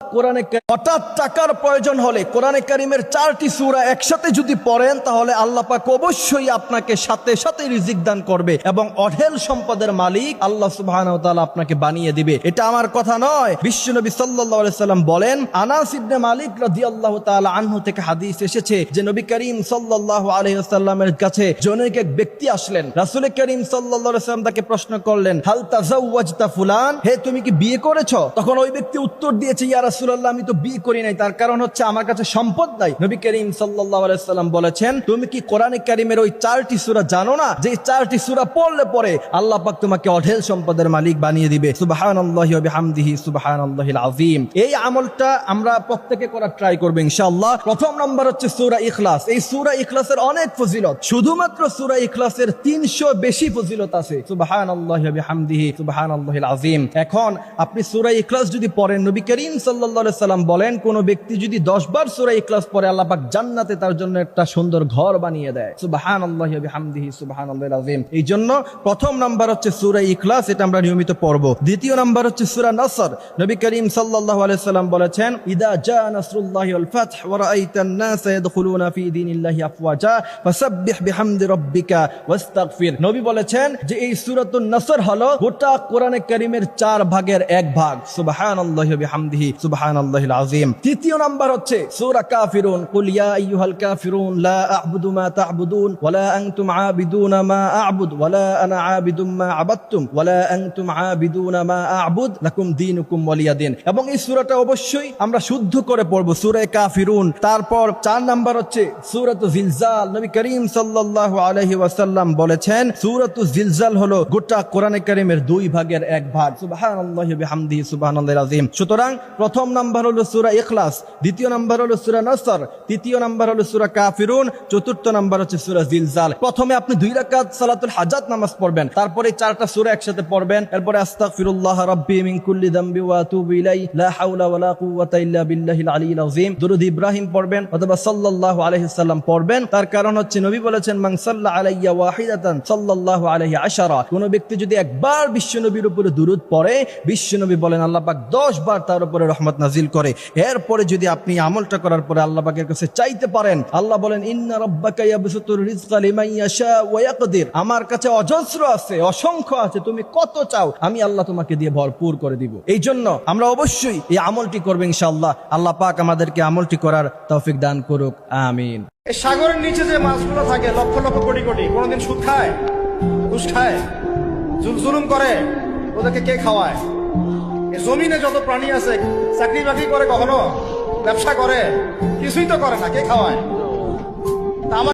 কোরআনে হঠাৎ টাকার প্রয়োজন হলে কোরআনে কারিমের চারটি সূরা একসাথে যদি পড়েন, তাহলে আল্লাহ পাক অবশ্যই আপনাকে সাথে সাথে রিজিক দান করবে এবং অঢেল সম্পদের মালিক আল্লাহ ওয়া আপনাকে বানিয়ে দিবে। এটা আমার কথা নয়। সাল্লাল্লাহু আলাইহি সাল্লাম বলেন, আনাস ইবনে মালিক রাদিয়াল্লাহু তাআলা আনহু থেকে হাদিস এসেছে যে নবী করিম সাল্লাল্লাহু আলাইহি ওয়াসাল্লামের কাছে জনৈক এক ব্যক্তি আসলেন। রাসূল করিম সাল্লাম তাকে প্রশ্ন করলেন, হাল তাজাওয়াজতা ফুলান? হে, তুমি কি বিয়ে করেছ? তখন ওই ব্যক্তি উত্তর দিয়েছে, ইয়া রাসুল্লাহ আমি তো বিয়ে করি নাই, তার কারণ হচ্ছে আমার কাছে সম্পদ নাই। নবী করিম সাল্লাম বলেছেন, তুমি কি কোরআনে কারিমের ওই চারটি সূরা জানো না? যে চারটি সূরা পড়লে পরে আল্লাহ পাক তোমাকে অঢেল সম্পদের মালিক বানিয়ে দিবে। সুবহানাল্লাহিল আযীম। এই আমলটা আমরা প্রত্যেকে করার ট্রাই করব ইনশাআল্লাহ। প্রথম নাম্বার হচ্ছে সূরা ইখলাস। এই সূরা ইখলাসের অনেক ফজিলত, শুধুমাত্র সূরা ইখলাসের 300 বেশি ফজিলত আছে। বিহামদিহি সুবহানাল্লাহিল আযীম। এখন আপনি সূরা ইখলাস যদি পড়েন, নবী করিম আলাইহি সাল্লাম বলেন, কোন ব্যক্তি যদি 10 বার সূরা ইখলাস পড়ে, আল্লাহ জান্নাতে তার জন্য একটা সুন্দর ঘর বানিয়ে দেয়। সুবহানাল্লাহি ওয়া বিহামদিহি, সুবহানাল্লাহিল আযীম। এই জন্য প্রথম নাম্বার হচ্ছে সূরা ইখলাস, এটা আমরা নিয়মিত পড়ব। দ্বিতীয় নাম্বার হচ্ছে সূরা নাসর। নবী করিম সাল্লাল্লাহু আলাইহি সাল্লাম বলেছেন, ইদা জা নাসরুল্লাহি ওয়াল ফাথ ওয়া রাআইতান নাস ইয়াদখুলুনা ফি দীনিল্লাহি আফওয়াজা, ফাসাব্বিহ বিহামদি রাব্বিকা ওয়াস্তাগফির। নবী বলেছেন যে এই সূরাতুন নাসর হলো গোটা কোরআনে কারীমের চার ভাগের এক ভাগ। সুবহানাল্লাহি ওয়া বিহামদিহি, সুবহানাল্লাহিল আযীম। তৃতীয় নাম্বার হচ্ছে সূরা কাফিরুন, কুল ইয়া আইয়ুহাল কাফিরুন, লা আ'বুদু মা তা'বুদুন, ওয়া লা আনতুম আবিদুনা মা আ'বুদ ওয়া লা আনা আবিদুম মা আবাদতুম, ওয়া লা আনতুম আবিদুনা মা আ'বুদ লাকুম দীনুকুম ওয়ালিয়া এবং এই সূরাটা অবশ্যই আমরা শুদ্ধ করে পড়ব সূরা কাফিরুন। তারপর চার নাম্বার হচ্ছে সূরাতু জিলজাল। নবী করিম সাল্লাল্লাহু আলাইহি ওয়াসাল্লাম বলেছেন, সূরাতু জিলজাল হলো গোটা কোরআনে কারীমের দুই ভাগের এক ভাগ। সুবহানাল্লাহি বিহামদিহি সুবহানাল্লাহিল আযীম। সুতরাং প্রথম নাম্বার হলো সূরা ইখলাস, দ্বিতীয় নাম্বার হলো সূরা নাসর, তৃতীয় নাম্বার হলো সূরা কাফিরুন, চতুর্থ নাম্বার হচ্ছে সূরা জিলজাল। প্রথমে আপনি দুই রাকাত সালাতুল হাজাত নামাজ পড়বেন, তারপরে চারটা সূরা একসাথে পড়বেন, এরপরে আস্তাগফিরুল্লাহ রাব্বি মিন কুল্লি যামবি ওয়া আতুবু ইলাই লা হাওলা কুওয়াতা ইল্লা বিল্লাহিল আযীম। দুরূদ ইব্রাহিম পড়বেন অথবা সাল্লাল্লাহু আলাইহি সাল্লাম পড়বেন, তার কারণ হচ্ছে নবী বলেছেন, মান সাল্লা আলাইয়া ওয়াহিদাতান সাল্লাল্লাহু আলাইহি আশারা। কোন ব্যক্তি যদি একবার বিশ্বনবীর উপরে দুরূদ পড়ে, বিশ্বনবী বলেন, আল্লাহ পাক 10 বার তার উপরে রহমত নাজিল করে। এরপরে যদি আপনি আমলটা করার পরে আল্লাহ পাকের কাছে চাইতে পারেন, আল্লাহ বলেন আমার কাছে অজস্র আছে, অসংখ্য আছে, তুমি কত চাও, আমি আল্লাহ তোমাকে দিয়ে ভরপুর করে দিব। এই জন্য আমরা অবশ্যই এই আমলটি করব ইনশাআল্লাহ। আল্লাহ পাক আমাদেরকে আমলটি করার তৌফিক দান করুক, আমিন। সাগরের নিচে যে মাছগুলো থাকে, লক্ষ লক্ষ কোটি কোটি, কোনোদিন সুদ খায়, ঘুষ খায় জুল- জুলুম করে, ওদেরকে কে খাওয়ায়? জমিনে যত প্রাণী আছে চাকরি বাকরি করে কখনো? ব্যবসা করে? কিছুই তো করে না, কে খাওয়ায়?